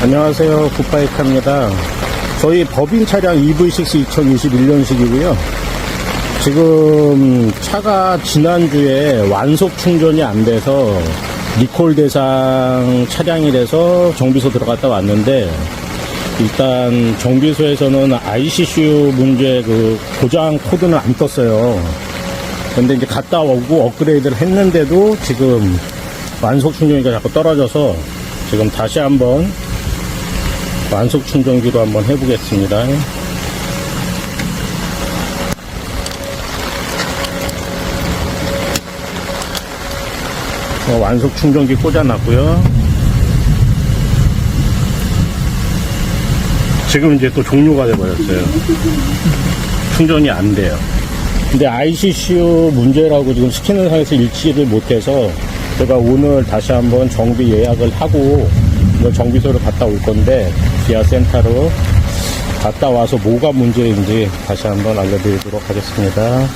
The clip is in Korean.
안녕하세요. 굿바이크입니다. 저희 법인 차량 EV6 2021년식이고요. 지금 차가 지난주에 완속 충전이 안 돼서 리콜 대상 차량이 돼서 정비소 들어갔다 왔는데 일단 정비소에서는 ICCU 문제 그 고장 코드는 안 떴어요. 근데 이제 갔다 오고 업그레이드를 했는데도 지금 완속 충전기가 자꾸 떨어져서 지금 다시 한번 완속 충전기로 한번 해보겠습니다. 어, 완속 충전기 꽂아놨고요. 지금 이제 또 종료가 돼버렸어요. 충전이 안 돼요. 근데 ICCU 문제라고 지금 스캐너 상에서 일치를 못해서 제가 오늘 다시 한번 정비 예약을 하고 이거 정비소를 갔다 올 건데 기아 센터로 갔다 와서 뭐가 문제인지 다시 한번 알려드리도록 하겠습니다.